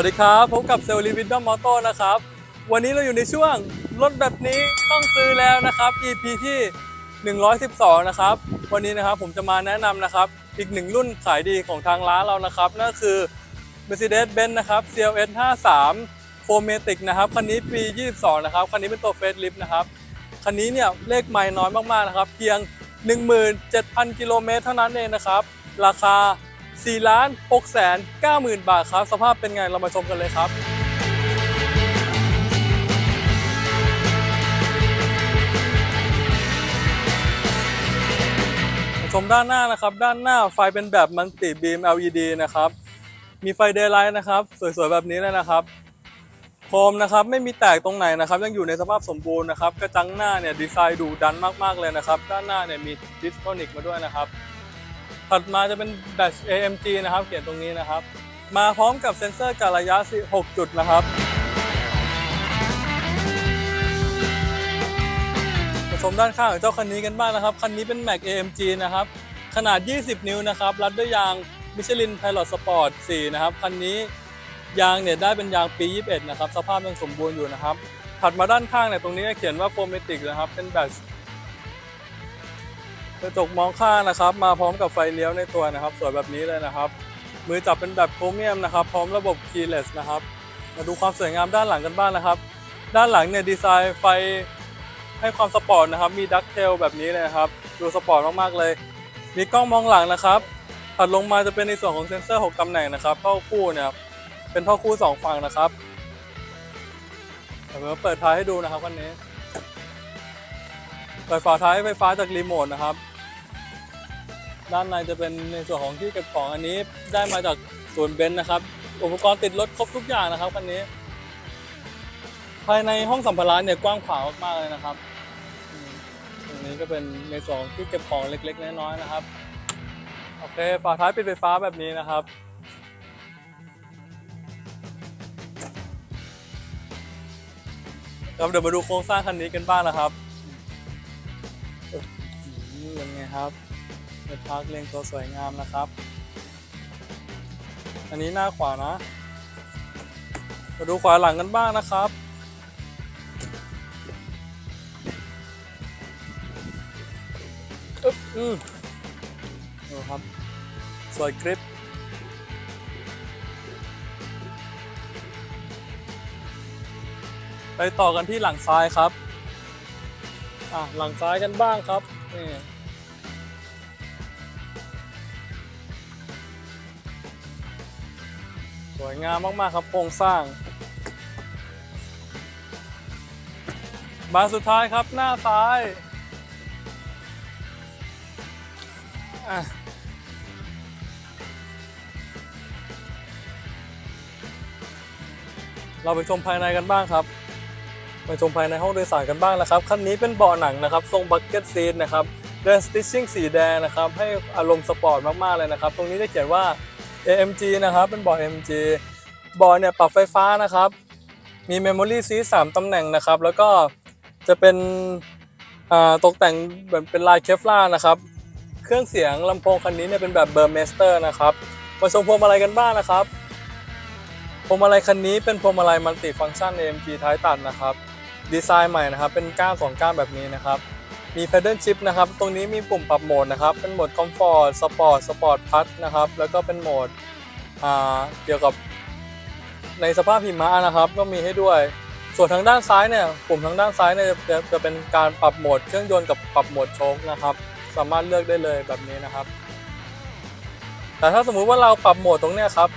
สวัสดีครับ พบกับเซลลีวิดดอมมอโต้นะครับ วันนี้เราอยู่ในช่วงรถแบบนี้ต้องซื้อแล้วนะครับ EP ที่ 112 นะครับ วันนี้นะครับผมจะมาแนะนำนะครับ อีกหนึ่งรุ่นขายดีของทางร้านเรานะครับนั่นคือ Mercedes-Benz นะครับ CLS 53 4 m a t i c นะครับ คันนี้ปี 22 นะครับ คันนี้เป็นตัวเฟสลิฟนะครับ คันนี้เนี่ยเลขไม่น้อยมากๆนะครับ เพียง 17,000 กิโลเมตรเท่านั้นเองนะครับ ราคา 4ล้าน6แสน9หมื่นบาทครับ สภาพเป็นไงเรามาชมกันเลยครับชมด้านหน้านะครับ ด้านหน้าไฟเป็นแบบมันติบีม LED นะครับ มีไฟเดย์ไลท์นะครับ สวยๆ แบบนี้เลยนะครับโคมนะครับไม่มีแตกตรงไหนนะครับ ยังอยู่ในสภาพสมบูรณ์นะครับ กระจังหน้าเนี่ยดีไซน์ดูดันมากๆเลยนะครับ ด้านหน้าเนี่ยมีดิสโทนิกมาด้วยนะครับ ถัดมาจะเป็นแบต AMG นะครับ เขียนตรงนี้นะครับ มาพร้อมกับเซ็นเซอร์การระยะ 6 จุดนะครับมาชมด้านข้างของเจ้าคันนี้กันบ้างนะครับ คันนี้เป็น Mac AMG นะครับ ขนาด 20 นิ้วนะครับ รัดด้วยยาง Michelin Pilot Sport 4นะครับ คันนี้ยางเนี่ยได้เป็นยางปี 21 นะครับ สภาพยังสมบูรณ์อยู่นะครับ ถัดมาด้านข้างเนี่ยตรงนี้เขียนว่า f o r m a t i c นะครับ เป็นแบต กระจกมองข้างนะครับ มาพร้อมกับไฟเลี้ยวในตัวนะครับ สวยแบบนี้เลยนะครับ มือจับเป็นแบบโครเมียมนะครับ พร้อมระบบ keyless นะครับ มาดูความสวยงามด้านหลังกันบ้างนะครับ ด้านหลังเนี่ยดีไซน์ไฟให้ความสปอร์ตนะครับ มีดักเทลแบบนี้เลยครับ ดูสปอร์ตมากๆเลย มีกล้องมองหลังนะครับถัดลงมาจะเป็นในส่วนของเซ็นเซอร์ 6ตำแหน่งนะครับท่อคู่เนี่ยเป็นท่อคู่ 2 ฝั่งนะครับเดี๋ยวเปิดท้ายให้ดูนะครับวันนี้เปิดฝาท้ายไฟฟ้าจากรีโมทนะครับ ด้านในจะเป็นในส่วนของที่เก็บของอันนี้ได้มาจากศูนย์เบนซ์นะครับ อุปกรณ์ติดรถครบทุกอย่างนะครับคันนี้ ภายในห้องสัมภาระเนี่ยกว้างขวางมากๆเลยนะครับตรงนี้ก็เป็นในส่วนที่เก็บของเล็ก ๆ น้อยๆนะครับ โอเคฝาท้ายปิดไฟฟ้าแบบนี้นะครับครับเดี๋ยวมาดูโครงสร้างคันนี้กันบ้างนะครับเป็นไงครับ เป็นพาร์คเรียงตัวสวยงามนะครับ อันนี้หน้าขวานะ มาดูขวาหลังกันบ้างนะครับ อึ๊บอืมดูครับ สวยกริปไปต่อกันที่หลังซ้ายครับ อะหลังซ้ายกันบ้างครับนี่ วยงามมากๆครับโครงสร้าง บานสุดท้ายครับหน้าซ้ายเราไปชมภายในกันบ้างครับ ไปชมภายในห้องโดยสารกันบ้างนะครับ คันนี้เป็นเบาะหนังนะครับ ทรงบักเก็ตซีทนะครับ เดินสติชชิ่งสีแดงนะครับ ให้อารมณ์สปอร์ตมากๆเลยนะครับ ตรงนี้จะเขียนว่า AMG นะครับ เป็นเบาะ AMG เบาะเนี่ยปรับไฟฟ้านะครับ มี Memory Seat 3ตำแหน่งนะครับ แล้วก็จะเป็นตกแต่งแบบเป็นลายเคฟล่าร์นะครับ เครื่องเสียงลำโพงคันนี้เนี่ยเป็นแบบเบอร์เมสเตอร์นะครับ มาชมพวงมาลัยกันบ้างนะครับ พวงมาลัยคันนี้เป็นพวงมาลัยมัลติฟังก์ชัน AMG ท้ายตัดนะครับ ดีไซน์ใหม่นะครับ เป็นก้านสองก้านแบบนี้นะครับ มี pedal shift นะครับ ตรงนี้มีปุ่มปรับโหมดนะครับ เป็นโหมด comfort sport sport plus นะครับ แล้วก็เป็นโหมดเกี่ยวกับในสภาพหิมะนะครับ ก็มีให้ด้วย ส่วนทางด้านซ้ายเนี่ย ปุ่มทางด้านซ้ายเนี่ยจะจะเป็นการปรับโหมดเครื่องยนต์กับปรับโหมดโชคนะครับ สามารถเลือกได้เลยแบบนี้นะครับ แต่ถ้าสมมุติว่าเราปรับโหมดตรงเนี้ยครับ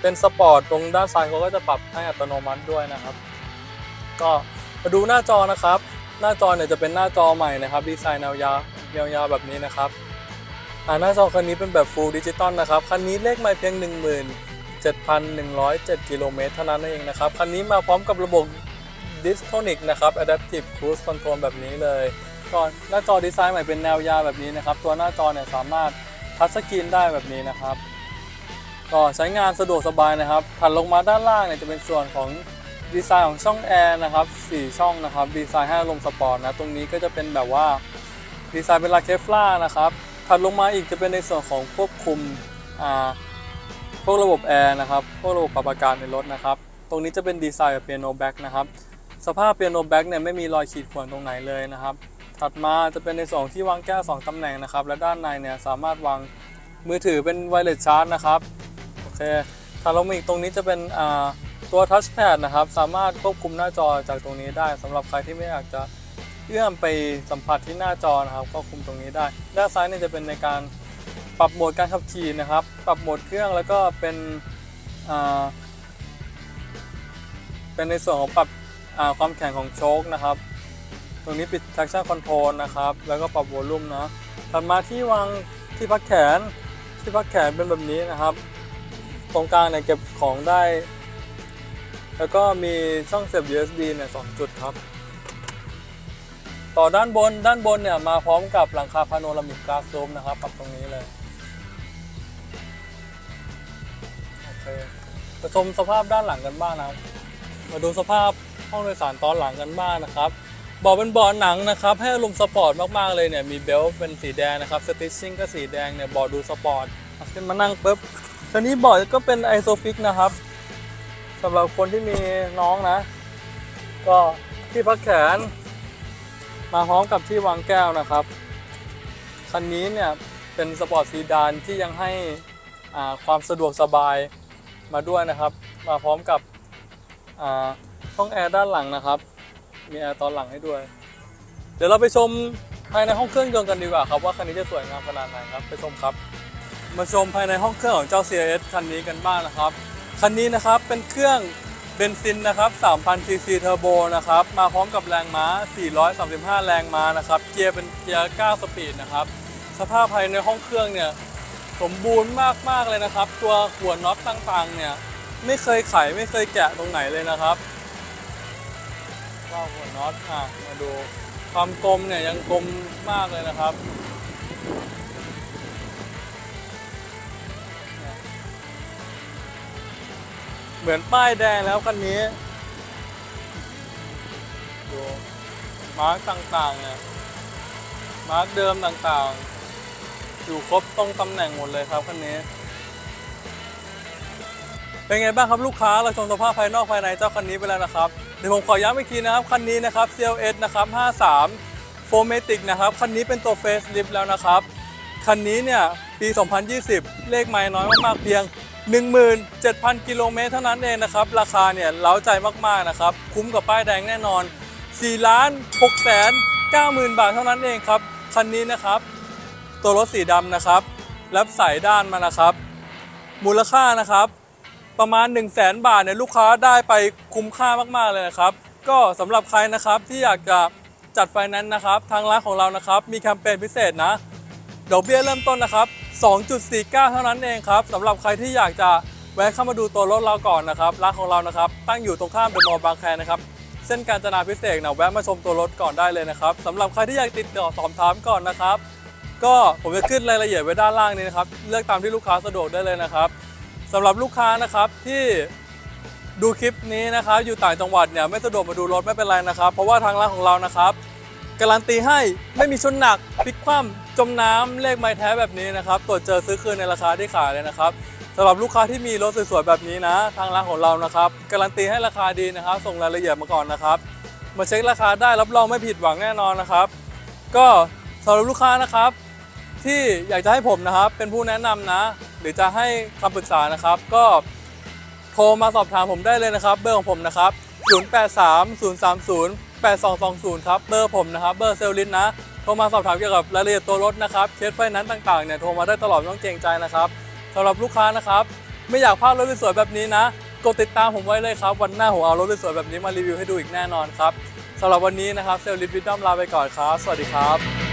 เป็นสปอร์ตตรงด้านซ้ายเขาก็จะปรับให้อัตโนมัติด้วยนะครับ ก็มาดูหน้าจอนะครับ หน้าจอเนี่ยจะเป็นหน้าจอใหม่นะครับ ดีไซน์แนวยาวยาวๆแบบนี้นะครับหน้าจอคันนี้เป็นแบบ Full Digital นะครับ คันนี้เลขไม่เพียง 17,107 กิโลเมตรเท่านั้นเองนะครับ คันนี้มาพร้อมกับระบบ Distonic นะครับ Adaptive Cruise Control แบบนี้เลยก็หน้าจอดีไซน์ใหม่เป็นแนวยาวแบบนี้นะครับ ตัวหน้าจอเนี่ยสามารถทัชสกรีนได้แบบนี้นะครับ ก็ใช้งานสะดวกสบายนะครับ ถัดลงมาด้านล่างเนี่ยจะเป็นส่วนของ ดีไซน์ของช่องแอร์นะครับ4ช่องนะครับดีไซน์ให้อารมณ์สปอร์ตนะตรงนี้ก็จะเป็นแบบว่าดีไซน์เป็นลายเคฟล่านะครับถัดลงมาอีกจะเป็นในส่วนของควบคุมอ่าพวกระบบแอร์นะครับพวกระบบปรับอากาศในรถนะครับตรงนี้จะเป็นดีไซน์แบบเปียโนแบ็กนะครับสภาพเปียโนแบ็กเนี่ยไม่มีรอยขีดข่วนตรงไหนเลยนะครับถัดมาจะเป็นในส่วนที่วางแก้ว2ตำแหน่งนะครับและด้านในเนี่ยสามารถวางมือถือเป็นไวเลสชาร์จนะครับโอเคถัดลงมาอีกตรงนี้จะเป็นอ่า ตัวทัชแพดนะครับสามารถควบคุมหน้าจอจากตรงนี้ได้สำหรับใครที่ไม่อยากจะเอื้อมไปสัมผัสที่หน้าจอนะครับก็คุมตรงนี้ได้ ด้านซ้ายนี่จะเป็นในการปรับโหมดการขับขี่นะครับ ปรับโหมดเครื่องแล้วก็เป็นเป็นในส่วนของปรับความแข็งของโชคนะครับ ตรงนี้ปิด traction control นะครับ แล้วก็ปรับโวลูมนะ ถัดมาที่วางที่พักแขน ที่พักแขนเป็นแบบนี้นะครับ ตรงกลางเนี่ยเก็บของได้ แล้วก็มีช่องเสียบ USB เนี่ยสองจุดครับ ต่อด้านบนด้านบนเนี่ยมาพร้อมกับหลังคาพาโนรามิกก a า s ซูมนะครับปรับตรงนี้เลยโอเคมาชมสภาพด้านหลังกันบ้างนะมาดูสภาพห้องโดยสารตอนหลังกันบ้างนะครับเบาะเป็นเบาะหนังนะครับ ให้อารมณ์สปอร์ตมากๆเลยเนี่ยมีเบลต์เป็นสีแดงนะครับสติชชิ่งก็สีแดงเนี่ยเบาะดูสปอร์ตขึ้นมานั่งปุ๊บทีนี้เบาะก็เป็นไอโซฟิกนะครับ สำหรับคนที่มีน้องนะ ก็ที่พักแขน มาพร้อมกับที่วางแก้วนะครับ คันนี้เนี่ยเป็นสปอร์ตซีดานที่ยังให้อ่าความสะดวกสบายมาด้วยนะครับ มาพร้อมกับอ่าห้องแอร์ด้านหลังนะครับ มีแอร์ตอนหลังให้ด้วย เดี๋ยวเราไปชมภายในห้องเครื่องยนต์กันดีกว่าครับว่าคันนี้จะสวยงามขนาดไหนครับไปชมครับ มาชมภายในห้องเครื่องของเจ้า CRS คันนี้กันบ้างนะครับ คันนี้นะครับเป็นเครื่องเบนซินนะครับ3,000 cc เทอร์โบนะครับ มาพร้อมกับแรงม้า 435 แรงม้านะครับ เกียร์เป็นเกียร์ 9 สปีดนะครับ สภาพภายในห้องเครื่องเนี่ยสมบูรณ์มาก ๆ เลยนะครับ ตัวหัวน็อตต่างๆ เนี่ย ไม่เคยไขไม่เคยแกะตรงไหนเลยนะครับว่าหัวน็อตอะมาดูความกลมเนี่ยยังกลมมากเลยนะครับ เหมือนป้ายแดงแล้วคันนี้ดูมาร์กต่างๆเนี่ยมาร์กเดิมต่างๆ อยู่ครบตรงตำแหน่งหมดเลยครับคันนี้ เป็นไงบ้างครับลูกค้าเราชมสภาพภายนอกภายในเจ้าคันนี้ไปแล้วนะครับเดี๋ยวผมขอย้ำอีกทีนะครับ คันนี้นะครับ CLS นะครับ 53 4 m a t i c นะครับ คันนี้เป็นตัว Face Lift แล้วนะครับ คันนี้เนี่ย ปี 2020 เลขไม่น้อยมากๆเพียง 17,000 กิโลเมตรเท่านั้นเองนะครับ ราคาเนี่ยเล้าใจมากๆนะครับ คุ้มกับป้ายแดงแน่นอน 4 ล้าน6แสน90,000 บาทเท่านั้นเองครับ คันนี้นะครับ ตัวรถสีดำนะครับ รับสายด้านมานะครับ มูลค่านะครับ ประมาณ 1 0 0 0 0แบาทเนี่ยลูกค้าได้ไปคุ้มค่ามากๆเลยนะครับ ก็สำหรับใครนะครับที่อยากจะจัดไฟแนนซ์นะครับ ทางร้านของเรานะครับ มีแคมเปญพิเศษนะดอกเบี้ยเริ่มต้นนะครับ 2.49 เท่านั้นเองครับสำหรับใครที่อยากจะแวะเข้ามาดูตัวรถเราก่อนนะครับร้านของเรานะครับ ตั้งอยู่ตรงข้ามเดอะมอลล์บางแคนะครับเส้นการจนาพิเศษนะแวะมาชมตัวรถก่อนได้เลยนะครับสำหรับใครที่อยากติดต่อสอบถามก่อนนะครับ ก็ผมจะขึ้นรายละเอียดไว้ด้านล่างนี้นะครับ เลือกตามที่ลูกค้าสะดวกได้เลยนะครับสำหรับลูกค้านะครับที่ดูคลิปนี้นะครับอยู่ต่างจังหวัดเนี่ยไม่สะดวกมาดูรถไม่เป็นไรนะครับ เพราะว่าทางร้านของเรานะครับ การันตีให้ไม่มีชนหนักพลิกคว่ำจมน้ำเลขไม้แท้แบบนี้นะครับตรวจเจอซื้อคืนในราคาที่ขายเลยนะครับสำหรับลูกค้าที่มีรถสวยๆแบบนี้นะ ทางร้านของเรานะครับการันตีให้ราคาดีนะครับ ส่งรายละเอียดมาก่อนนะครับ มาเช็คราคาได้รับรองไม่ผิดหวังแน่นอนนะครับ ก็สำหรับลูกค้านะครับ ที่อยากจะให้ผมนะครับ เป็นผู้แนะนำนะ หรือจะให้คำปรึกษานะครับ ก็โทรมาสอบถามผมได้เลยนะครับ เบอร์ของผมนะครับ 083030 8220 ครับ เบอร์ผมนะครับ เบอร์เซลลิสนะ โทรมาสอบถามเกี่ยวกับรายละเอียดตัวรถนะครับ เช็คไฟนั้นต่างๆ เนี่ย โทรมาได้ตลอดไม่ต้องเกรงใจนะครับสำหรับลูกค้านะครับ ไม่อยากพลาดรถสวยๆแบบนี้นะ กดติดตามผมไว้เลยครับ วันหน้าผมเอารถสวยๆแบบนี้มารีวิวให้ดูอีกแน่นอนครับสำหรับวันนี้นะครับ เซลลิสวิดดอมลาไปก่อนครับ สวัสดีครับ